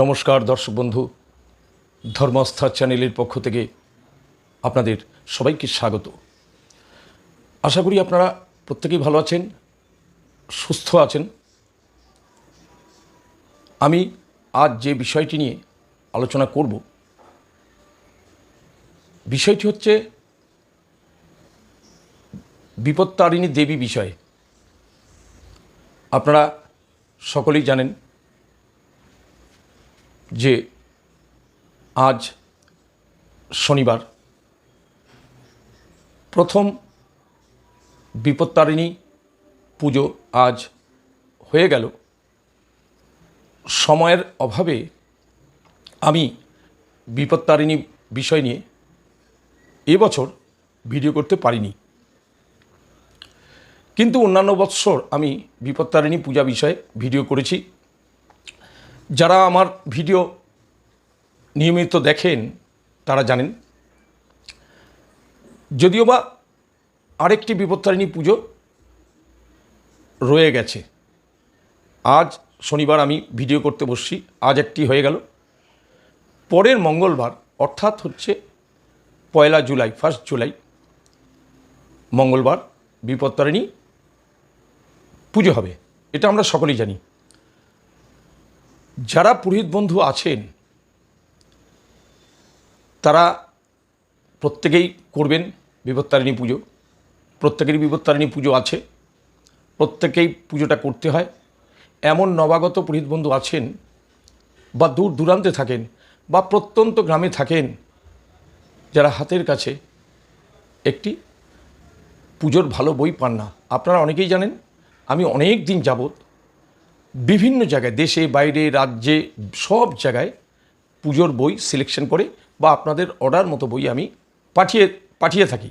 নমস্কার, দর্শক বন্ধু। ধর্মস্থা চ্যানেলের পক্ষ থেকে আপনাদের সবাইকে স্বাগত। আশা করি আপনারা প্রত্যেকেই ভালো আছেন, সুস্থ আছেন। আমি আজ যে বিষয়টি নিয়ে আলোচনা করব, বিষয়টি হচ্ছে বিপত্তারিণী দেবী বিষয়ে। আপনারা সকলেই জানেন যে আজ শনিবার প্রথম বিপত্তারিণী পুজো আজ হয়ে গেল। সময়ের অভাবে আমি বিপত্তারিণী বিষয় নিয়ে এবছর ভিডিও করতে পারিনি। কিন্তু অন্যান্য বৎসর আমি বিপত্তারিণী পূজা বিষয়ে ভিডিও করেছি। যারা আমার ভিডিও নিয়মিত দেখেন, তারা জানেন। যদিও বা আরেকটি বিপত্তারিণী পুজো রয়ে গেছে। আজ শনিবার আমি ভিডিও করতে বসছি, আজ একটি হয়ে গেল। পরের মঙ্গলবার, অর্থাৎ হচ্ছে পয়লা জুলাই ফার্স্ট জুলাই, মঙ্গলবার বিপত্তারিণী পুজো হবে। এটা আমরা সকলেই জানি। যারা পুরোহিত বন্ধু আছেন, তারা প্রত্যেকেই করবেন বিপত্তারিণী পুজো। প্রত্যেকেরই বিপত্তারিণী পুজো আছে। প্রত্যেকেই পুজোটা করতে হয়। এমন নবাগত পুরোহিত বন্ধু আছেন বা দূর দূরান্তে থাকেন বা প্রত্যন্ত গ্রামে থাকেন যারা হাতের কাছে একটি পুজোর ভালো বই পান না। আপনারা অনেকেই জানেন, আমি অনেক দিন যাবৎ বিভিন্ন জায়গায়, দেশে, বাইরে, রাজ্যে, সব জায়গায় পুজোর বই সিলেকশন করে বা আপনাদের অর্ডার মতো বই আমি পাঠিয়ে পাঠিয়ে থাকি।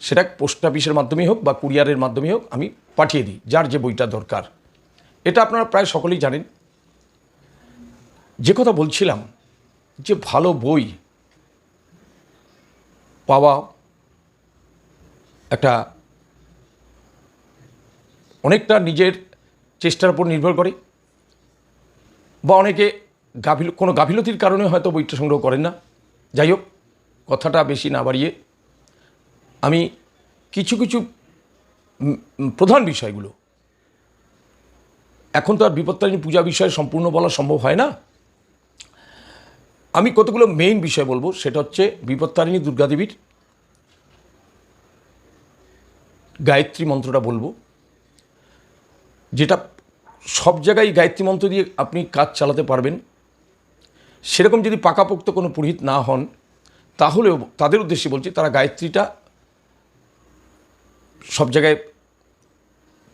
সেটা পোস্ট অফিসের মাধ্যমে হোক বা কুরিয়ারের মাধ্যমে হোক আমি পাঠিয়ে দিই, যার যে বইটা দরকার। এটা আপনারা প্রায় সকলেই জানেন। যে কথা বলছিলাম, যে ভালো বই পাওয়া একটা অনেকটা নিজের চেষ্টার উপর নির্ভর করে। বা অনেকে গাফিল, কোনো গাফিলতির কারণে হয়তো বইটা সংগ্রহ করেন না। যাই হোক, কথাটা বেশি না বাড়িয়ে আমি কিছু কিছু প্রধান বিষয়গুলো। এখন তো আর বিপত্তারিণী পূজা বিষয়ে সম্পূর্ণ বলা সম্ভব হয় না। আমি কতগুলো মেইন বিষয় বলব, সেটা হচ্ছে বিপত্তারিণী দুর্গাদেবীর গায়ত্রী মন্ত্রটা বলব, যেটা সব জায়গায় গায়ত্রী মন্ত্র দিয়ে আপনি কাজ চালাতে পারবেন। সেরকম যদি পাকাপোক্ত কোনো পুরোহিত না হন, তাহলেও তাদের উদ্দেশ্যে বলছি, তারা গায়ত্রীটা সব জায়গায়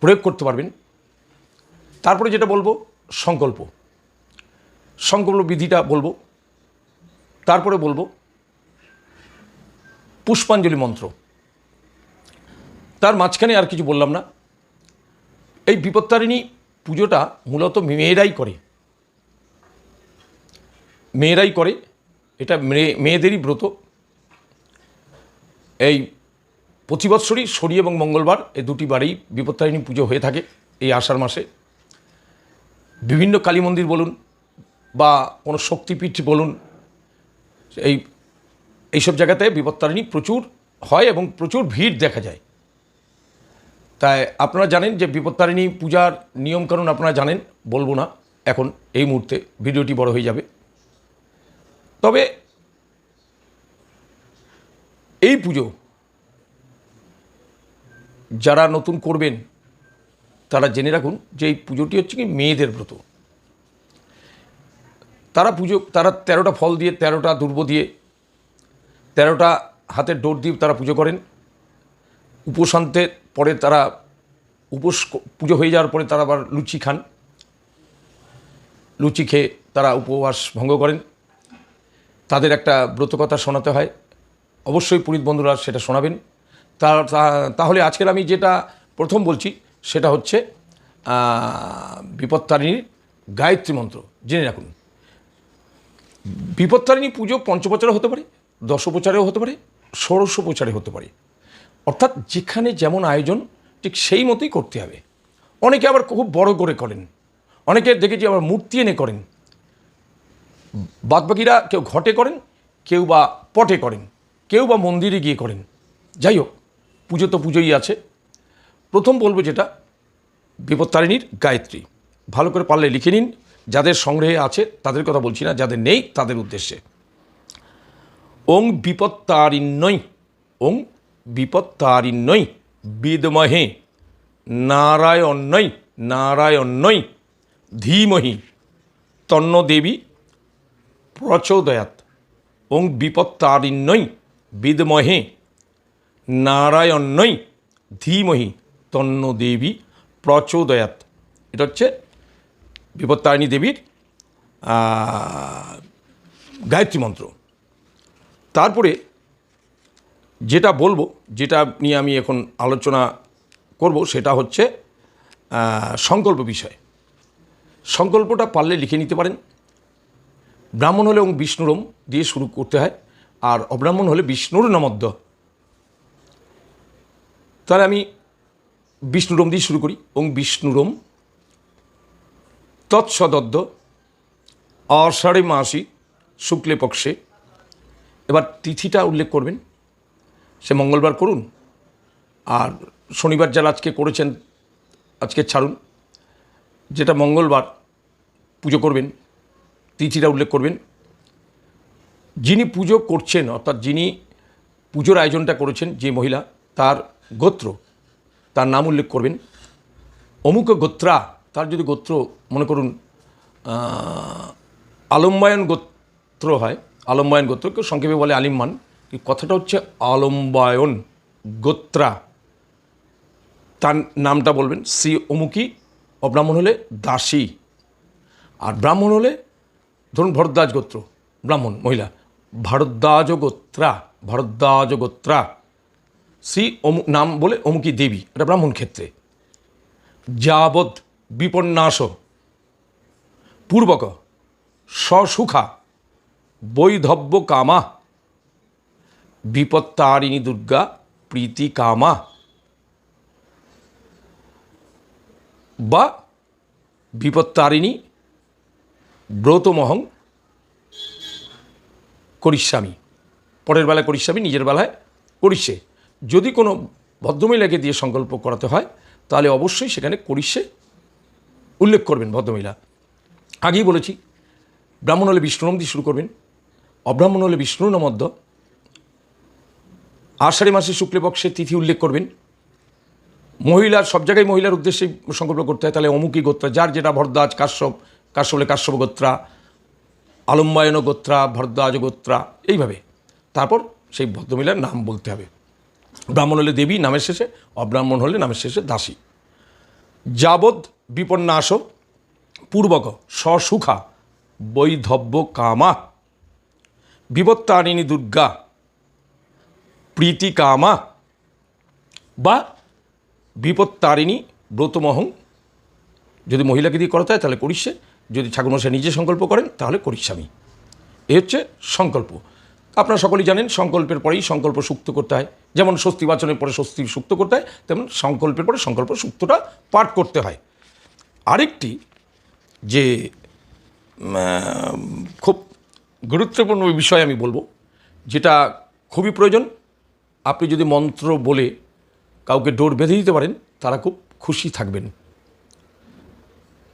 প্রয়োগ করতে পারবেন। তারপরে যেটা বলব, সংকল্প। সংকল্প বিধিটা বলব। তারপরে বলব, পুষ্পাঞ্জলি মন্ত্র। তার মাঝখানে আর কিছু বললাম না। এই বিপত্তারিণী পুজোটা মূলত মেয়েরাই করে। মেয়েরাই করে, এটা মেয়ে, মেয়েদেরই ব্রত। এই প্রতি বৎসরই শনি এবং মঙ্গলবার এই দুটি বারেই বিপত্তারিণী পুজো হয়ে থাকে এই আষাঢ় মাসে। বিভিন্ন কালী মন্দির বলুন বা কোনো শক্তিপীঠ বলুন, এই, এইসব জায়গাতে বিপত্তারিণী প্রচুর হয় এবং প্রচুর ভিড় দেখা যায়। তাই আপনারা জানেন যে বিপত্তারিণী পূজার নিয়মকানুন আপনারা জানেন, বলব না। এখন এই মুহূর্তে ভিডিওটি বড় হয়ে যাবে। তবে এই পুজো যারা নতুন করবেন, তারা জেনে রাখুন যে এই পুজোটি হচ্ছে কি মেয়েদের ব্রত। তারা পুজো, তারা তেরোটা ফল দিয়ে, তেরোটা দুর্ব দিয়ে, তেরোটা হাতের ডোর দিয়ে তারা পুজো করেন। উপশান্তে পরে তারা উপোস পুজো হয়ে যাওয়ার পরে তারা আবার লুচি খান। লুচি খেয়ে তারা উপবাস ভঙ্গ করেন। তাদের একটা ব্রতকথা শোনাতে হয়। অবশ্যই পুরীত বন্ধুরা সেটা শোনাবেন। তা তাহলে আজকের আমি যেটা প্রথম বলছি, সেটা হচ্ছে বিপত্তারিণীর গায়ত্রী মন্ত্র। জেনে রাখুন। বিপত্তারিণী পুজো পঞ্চপ্রচারে হতে পারে, দশপ্রচারেও হতে পারে ষোড়শোপচারে হতে পারে। অর্থাৎ যেখানে যেমন আয়োজন, ঠিক সেই মতোই করতে হবে। অনেকে আবার খুব বড় করে করেন। অনেকে দেখেছি আবার মূর্তি এনে করেন। বাদবাকিরা কেউ ঘটে করেন, কেউ বা পটে করেন, কেউ বা মন্দিরে গিয়ে করেন। যাই হোক, পুজো তো পুজোই আছে। প্রথম বলব যেটা, বিপত্তারিণীর গায়ত্রী। ভালো করে পারলে লিখে নিন, যাদের সংগ্রহে আছে, তাদের কথা বলছি না, যাদের নেই, তাদের উদ্দেশ্যে। ওং বিপত্তারিণ্যই ওং বিপত্তারিণ্যই বিদমহে নারায়ণই নারায়ণই ধীমহি তন্ন দেবী প্রচোদয়াত। ওং বিপত্তারিণ্যই বিদমহে নারায়ণই ধীমহি তন্ন দেবী প্রচোদয়াত। এটা হচ্ছে বিপত্তারিণী দেবীর গায়ত্রী মন্ত্র। তারপরে যেটা বলব, যেটা নিয়ে আমি এখন আলোচনা করব, সেটা হচ্ছে সংকল্প বিষয়। সংকল্পটা পারলে লিখে নিতে পারেন। ব্রাহ্মণ হলে এবং বিষ্ণুরম দিয়ে শুরু করতে হয়, আর অব্রাহ্মণ হলে বিষ্ণুর নমদ্য। তাহলে আমি বিষ্ণুরম দিয়ে শুরু করি। এবং বিষ্ণুরম তৎসদদ্য আষাঢ়ে মাসি শুক্লে পক্ষে। এবার তিথিটা উল্লেখ করবেন। সে মঙ্গলবার করুন। আর শনিবার যারা আজকে করেছেন, আজকে ছাড়ুন। যেটা মঙ্গলবার পুজো করবেন, তিথিটা উল্লেখ করবেন। যিনি পুজো করছেন, অর্থাৎ যিনি পুজোর আয়োজনটা করেছেন, যে মহিলা, তার গোত্র, তার নাম উল্লেখ করবেন। অমুক গোত্রা, তার যদি গোত্র, মনে করুন আলম্বায়ন গোত্র হয়, আলম্বায়ন গোত্র, কেউ সংক্ষেপে বলে আলিম্মান কথাটা হচ্ছে আলম্বায়ন গোত্রা। তার নামটা বলবেন শ্রী অমুকি অব্রাহ্মণ হলে দাসী। আর ব্রাহ্মণ হলে ধরুন ভরদ্বাজ গোত্র, ব্রাহ্মণ, মহিলা। ভারদ্বাজ গোত্রা ভারদ্বাজ গোত্রা। শ্রী অমুক নাম বলে অমুকি দেবী, এটা ব্রাহ্মণ ক্ষেত্রে। যাবৎ বিপন্যাস পূর্বক সসুখা বৈধব্য কামা। বিপত্তারিণী দুর্গা, প্রীতি কামা। বা বিপত্তারিণী ব্রতমহং করিস্বামী পরের বেলায় করিস্বামী নিজের বেলায় করিষ্যে। যদি কোনো ভদ্রমহিলাকে দিয়ে সংকল্প করাতে হয়, তাহলে অবশ্যই সেখানে করিষ্যে উল্লেখ করবেন ভদ্রমহিলা। আগেই বলেছি, ব্রাহ্মণ হলে বিষ্ণুনম দিয়ে শুরু করবেন। অব্রাহ্মণ হলে বিষ্ণু নমদ্য আষাঢ়ি মাসে শুক্লপক্ষের তিথি উল্লেখ করবেন। মহিলার, সব জায়গায় মহিলার উদ্দেশ্যে সংকল্প করতে হয়, তাহলে অমুকী গোত্রা, যার যেটা ভরদ্বাজ, কাশ্যপ কাশ্যপ হলে কাশ্যপ গোত্রা, আলম্বায়ন গোত্রা, ভরদ্বাজ গোত্রা, এইভাবে। তারপর সেই ভদ্রমহিলার নাম বলতে হবে। ব্রাহ্মণ হলে দেবী, নামের শেষে অব্রাহ্মণ হলে নামের শেষে দাসী। যাবৎ বিপন্যাস পূর্বক সসুখা, বৈধব্য কামা বিপত্তারিণী দুর্গা প্রীতি কামা বা বিপত্তারিণী ব্রতমহং যদি মহিলাকে দিয়ে করাতে হয় তাহলে করিষ্যে যদি ঠাকুরমশাই নিজে সংকল্প করেন তাহলে করিস্বামী এ হচ্ছে সংকল্প আপনারা সকলেই জানেন সংকল্পের পরেই সংকল্প সুক্ত করতে হয় যেমন স্বস্তি বাচনের পরে স্বস্তি সুক্ত করতে হয় তেমন সংকল্পের পরে সংকল্প সুক্তটা পাঠ করতে হয় আরেকটি যে খুব গুরুত্বপূর্ণ বিষয় আমি বলব যেটা খুবই প্রয়োজন আপনি যদি মন্ত্র বলে কাউকে ডোর বেঁধে দিতে পারেন, তারা খুব খুশি থাকবেন।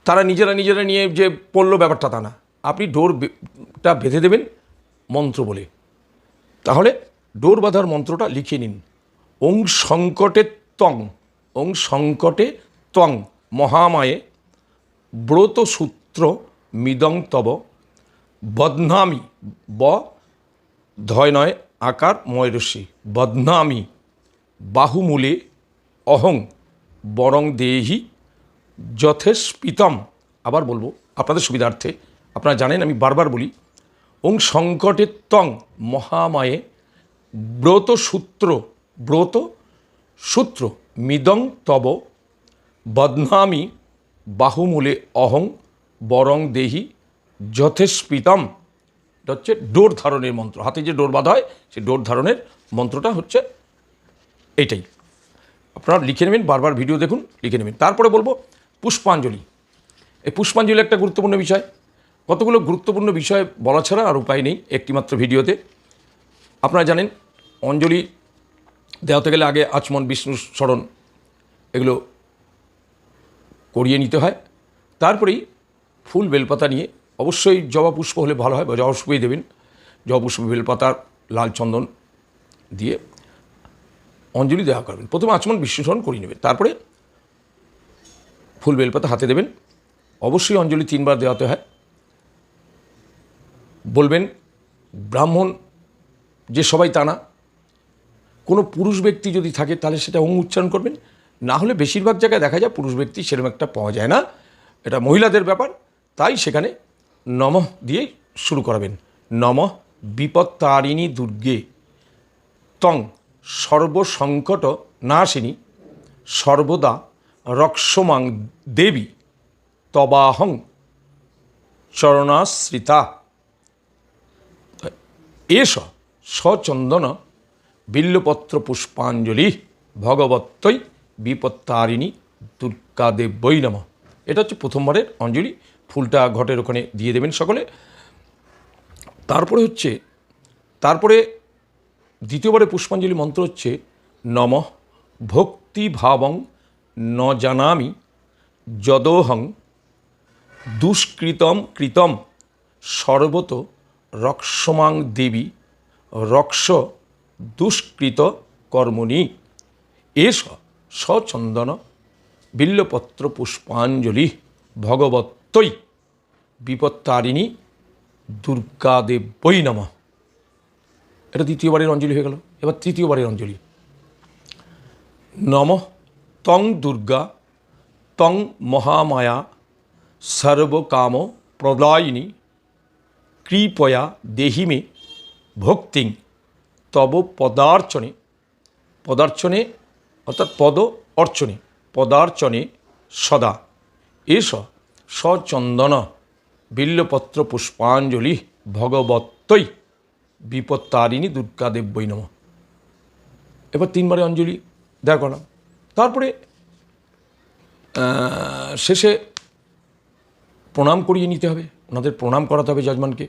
তারা নিজেরা নিজেরা নিয়ে যে পড়ল ব্যাপারটা তা না। আপনি ডোরটা বেঁধে দেবেন মন্ত্র বলে। তাহলে ডোর বাঁধার মন্ত্রটা লিখে নিন। ওং সংকটে তং ওং সংকটে ত্বং, মহামায়ে ব্রত সূত্র মিদং তব, বদনামি ব, ধয় নয় আকার ময়রসি, বদনামি, বাহুমূলে, অহং বরং দেহি যথেষ্পিতম। আবার বলব, আপনাদের সুবিধার্থে, আপনারা জানেন আমি বারবার বলি, ওং সংকটের তং মহামায়ে ব্রত সূত্র ব্রত সূত্র, মিদং তব, বদনামি, বাহুমূলে অহং বরং দেহি যথেষ্পিতম। এটা হচ্ছে ডোর ধারণের মন্ত্র। হাতে যে ডোর বাঁধা হয়, সেই ডোর ধারণের মন্ত্রটা হচ্ছে এইটাই। আপনারা লিখে নেবেন, বারবার ভিডিও দেখুন, লিখে নেবেন। তারপরে বলব পুষ্পাঞ্জলি। এই পুষ্পাঞ্জলি একটা গুরুত্বপূর্ণ বিষয়। কতগুলো গুরুত্বপূর্ণ বিষয় বলা ছাড়া আর উপায় নেই একটিমাত্র ভিডিওতে। আপনারা জানেন, অঞ্জলি দেওয়াতে গেলে আগে আচমন, বিষ্ণু স্মরণ এগুলো করিয়ে নিতে হয়। তারপরেই ফুল বেলপাতা নিয়ে অবশ্যই জবা পুষ্প হলে ভালো হয়, বা জবা পুষ্পই দেবেন। জবা পুষ্প, বেলপাতা, লাল চন্দন দিয়ে অঞ্জলি দেওয়া করবেন। প্রথমে আচমন বিশ্বসরণ করিয়ে নেবেন। তারপরে ফুল, বেলপাতা হাতে দেবেন। অবশ্যই অঞ্জলি তিনবার দেওয়াতে হয়। বলবেন, ব্রাহ্মণ, যে সবাই তা না, কোনো পুরুষ ব্যক্তি যদি থাকে, তাহলে সেটা ওং উচ্চারণ করবেন। না হলে বেশিরভাগ জায়গায় দেখা যায় পুরুষ ব্যক্তি সেরকম একটা পাওয়া যায় না। এটা মহিলাদের ব্যাপার, তাই সেখানে নম দিয়ে শুরু করাবেন। নম বিপত্তারিণী দুর্গে। তং সর্বসংকট নাশিনী। সর্বদা রক্ষমাং দেবী। তবাহং চরণাশ্রিতা। এস সচন্দন বিল্লপত্র পুষ্পাঞ্জলি ভগবত্তই বিপত্তারিণী দুর্গাদেবৈ নম। এটা হচ্ছে প্রথমবারের অঞ্জলি। ফুলটা ঘটের ওখানে দিয়ে দেবেন সকলে। তারপরে হচ্ছে, তারপরে দ্বিতীয়বারে পুষ্পাঞ্জলি মন্ত্র হচ্ছে, নম ভক্তিভাবং ন জানামি যদোহং দুষ্কৃতম কৃতম সর্বত রক্ষমাং দেবী রক্ষ দুষ্কৃত কর্মণি। এস সচন্দন বিল্লপত্র পুষ্পাঞ্জলি ভগবত্তই বিপত্তারিণী দুর্গাদেবৈ নমঃ। এটা দ্বিতীয়বারের অঞ্জলি হয়ে গেল। এবার তৃতীয়বারের অঞ্জলি। নম তং দুর্গা, তং মহামায়া, সর্বকাম প্রদায়িনী কৃপয়া দেহিমে ভক্তিং, তব পদার্চনে পদার্চনে অর্থাৎ পদ অর্চনে, পদার্চনে সদা। এস সচন্দন বিল্লপত্র পুষ্পাঞ্জলি ভগবত্তই বিপত্তারিণী দুর্গাদেব বৈ নম। এবার তিনবারে অঞ্জলি দেওয়া করলাম তারপরে শেষে প্রণাম করিয়ে নিতে হবে। ওনাদের প্রণাম করাতে হবে যজমানকে।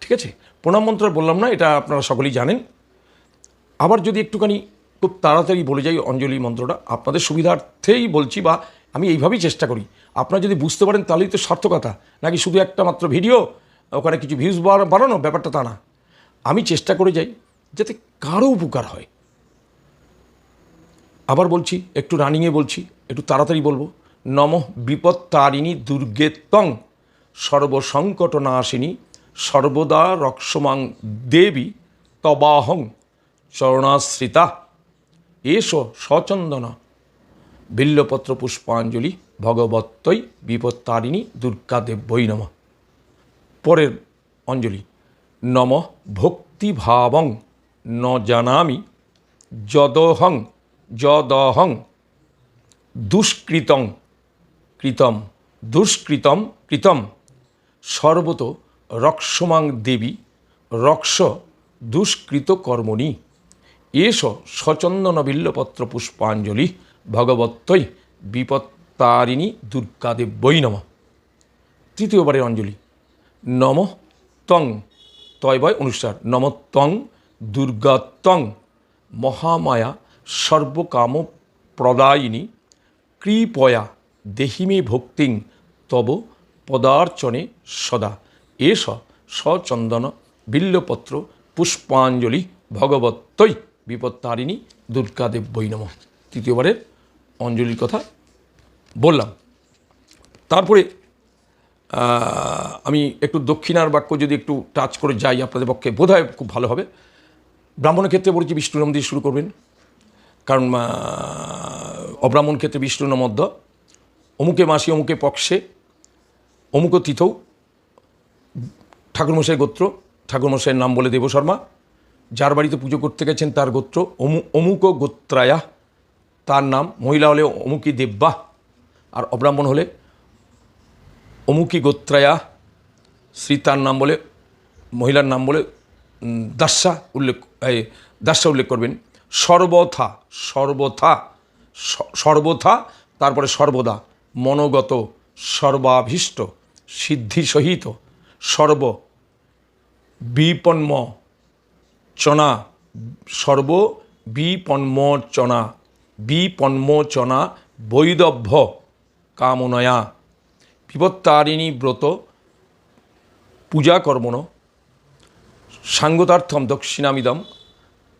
ঠিক আছে? প্রণাম মন্ত্র বললাম না, এটা আপনারা সকলেই জানেন। আবার যদি একটুখানি খুব তাড়াতাড়ি বলে যাই অঞ্জলি মন্ত্রটা, আপনাদের সুবিধার্থেই বলছি বা আমি এইভাবেই চেষ্টা করি। আপনারা যদি বুঝতে পারেন তাহলেই তো সার্থকতা। নাকি শুধু একটা মাত্র ভিডিও? ওখানে কিছু ভিউজ বাড়ানো? ব্যাপারটা তা না। আমি চেষ্টা করে যাই যাতে কারও উপকার হয়। আবার বলছি, একটু রানিংয়ে বলছি, একটু তাড়াতাড়ি বলব। নম বিপত্তারিণী দুর্গে তং। সর্বসংকট নাশিনী সর্বদা রক্ষমাং দেবী তবাহং চরণাশ্রিতা। এস সচন্দন। বিল্লপত্র পুষ্পাঞ্জলি ভগবত্তই বিপত্তারিণী দুর্গাদেব্যই নম। পরের অঞ্জলি, নম ভক্তিভাবং ন জানামি যদহং যদহং দুষ্কৃতং কৃতম, দুষ্কৃতম কৃতম। সর্বত রক্ষমাং দেবী, রক্ষ দুষ্কৃত কর্মণি এস সচন্দন বিল্লপত্র পুষ্পাঞ্জলি ভগবত্তই বিপত্তারিণী দুর্গাদেব্যই নম তৃতীয়বারের অঞ্জলি। নম তং তয় বয় অনুসার নম তং দুর্গাতং মহামায়া সর্বকাম প্রদায়িনী কৃপয়া দেহিমে ভক্তিং তব পদার্চনে সদা। এস সচন্দন বিল্লপত্র পুষ্পাঞ্জলি ভগবত্তই বিপত্তারিণী দুর্গাদেব বৈনম তৃতীয়বারের অঞ্জলির কথা বললাম। তারপরে আমি একটু দক্ষিণার বাক্য যদি একটু টাচ করে যাই, আপনাদের পক্ষে বোধ খুব ভালো হবে। ব্রাহ্মণের ক্ষেত্রে বলেছি বিষ্ণু নাম দিয়ে শুরু করবেন। কারণ অব্রাহ্মণ ক্ষেত্রে বিষ্ণু নমধ্য অমুকে মাসি, অমুকে পক্ষে অমুক তিথৌ। ঠাকুরমশাই গোত্র, ঠাকুরমশাইয়ের নাম বলে দেব শর্মা। যার বাড়িতে পুজো করতে গেছেন তার গোত্র, অমু অমুক গোত্রায়া। তার নাম মহিলা হলে অমুকি দেব্বা আর অব্রাহ্মণ হলে অমুকি গোত্রায়া শ্রী তার নাম বলে, মহিলার নাম বলে দাস্যা উল্লেখ দাস্যা উল্লেখ করবেন। সর্বথা সর্বথা সর্বথা, তারপরে সর্বদা, মনোগত, সর্বাভীষ্ট সিদ্ধি সহিত সর্ব বিপন্ম চনা সর্ব বিপন্ম বিপন্মচনা। বিপন্মচনা বৈদভ্য কামনয়া। বিপত্তারিণী ব্রত পূজা কর্মণ। সাঙ্গতার্থম দক্ষিণামিদম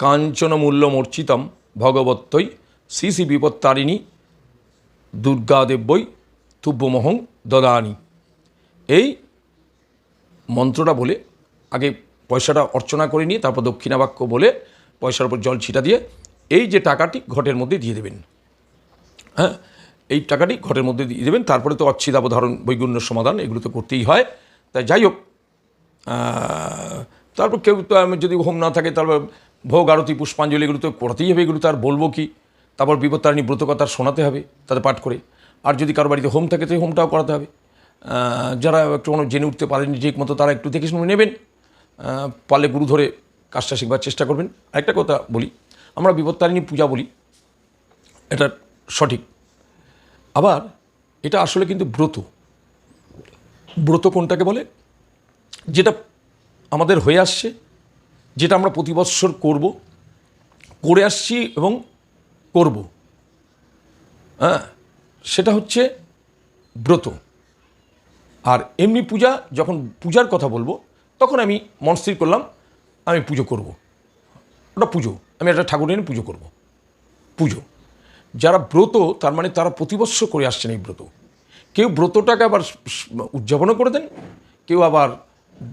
কাঞ্চনমূল্যমর্চিতম ভগবত্তৈ শ্রী শ্রী বিপত্তারিণী দুর্গাদেব্যই তুব্যমহং দদানি। এই মন্ত্রটা বলে আগে পয়সাটা অর্চনা করে নিয়ে তারপর দক্ষিণাবাক্য বলে পয়সার উপর জল ছিটা দিয়ে এই যে টাকাটি ঘটের মধ্যে দিয়ে দেবেন। হ্যাঁ এই টাকাটি ঘটের মধ্যে দিয়ে দেবেন, তারপরে তো অচ্ছিদাবধারণ বৈগুণ্য সমাধান এগুলো তো করতেই হয়। তাই যাই হোক তারপর কেউ তো আমি যদি হোম না থাকে, তারপর ভোগ, আরতি, পুষ্পাঞ্জলি এগুলো তো করতেই হবে, এগুলো তো আর বলব কি? তারপর বিপত্তারিণী ব্রতকথা শোনাতে হবে, তাদের পাঠ করে। আর যদি কারও বাড়িতে হোম থাকে তো হোমটাও করাতে হবে। যারা একটু কোনো জেনে উঠতে পারেনি, ঠিক মতো তারা একটু দেখে শুনে নেবেন। পারলে গুরু ধরে কাজটা শিখবার চেষ্টা করবেন। একটা কথা বলি আমরা বিপত্তারিণী পূজা বলি, এটা সঠিক। আবার এটা আসলে কিন্তু ব্রত। ব্রত কোনটাকে বলে? যেটা আমাদের হয়ে আসছে, যেটা আমরা প্রতি বৎসর করব, করে আসছি এবং করব। হ্যাঁ সেটা হচ্ছে ব্রত। আর এমনি পূজা, যখন পূজার কথা বলব, তখন আমি মনস্থির করলাম, আমি পুজো করব। ওটা পুজো। আমি একটা ঠাকুর এনে পুজো করব। পুজো। যারা ব্রত, তার মানে তারা প্রতিবৎসর করে আসছেন এই ব্রত। কেউ ব্রতটাকে আবার উদযাপনও করে দেন, কেউ আবার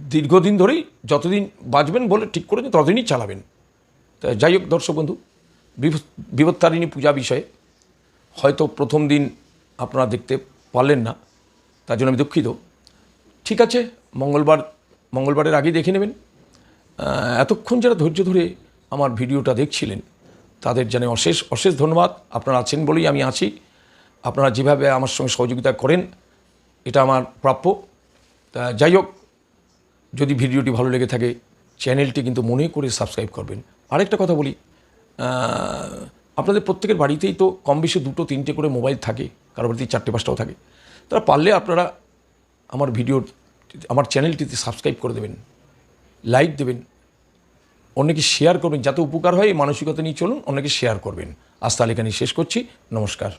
দীর্ঘদিন ধরেই যতদিন বাঁচবেন বলে ঠিক করে দেন, ততদিনই চালাবেন। তা যাই হোক দর্শক বন্ধু বিভ- বিপত্তারিণী পূজা বিষয়ে হয়তো প্রথম দিন আপনারা দেখতে পারলেন না, তার জন্য আমি দুঃখিত। ঠিক আছে, মঙ্গলবার, মঙ্গলবারের আগেই দেখে নেবেন। এতক্ষণ যারা ধৈর্য ধরে আমার ভিডিওটা দেখছিলেন, তাদের জানে অশেষ অশেষ ধন্যবাদ। আপনারা আছেন বলেই আমি আছি। আপনারা যেভাবে আমার সঙ্গে সহযোগিতা করেন, এটা আমার প্রাপ্য। তা যাই হোক, যদি ভিডিওটি ভালো লেগে থাকে, চ্যানেলটি কিন্তু মনে করে সাবস্ক্রাইব করবেন। আরেকটা কথা বলি আপনাদের প্রত্যেকের বাড়িতেই তো কম বেশি দুটো, তিনটে করে মোবাইল থাকে কারও বাড়িতে চারটে, পাঁচটাও থাকে। তারা পারলে আপনারা আমার ভিডিও আমার চ্যানেলটিতে সাবস্ক্রাইব করে দেবেন, লাইক দেবেন অন্যকে শেয়ার করবেন। যাতে উপকার হয়, এই মানসিকতা নিয়ে চলুন অনেকে শেয়ার করবেন। আজ তালিকা নিয়ে শেষ করছি। নমস্কার।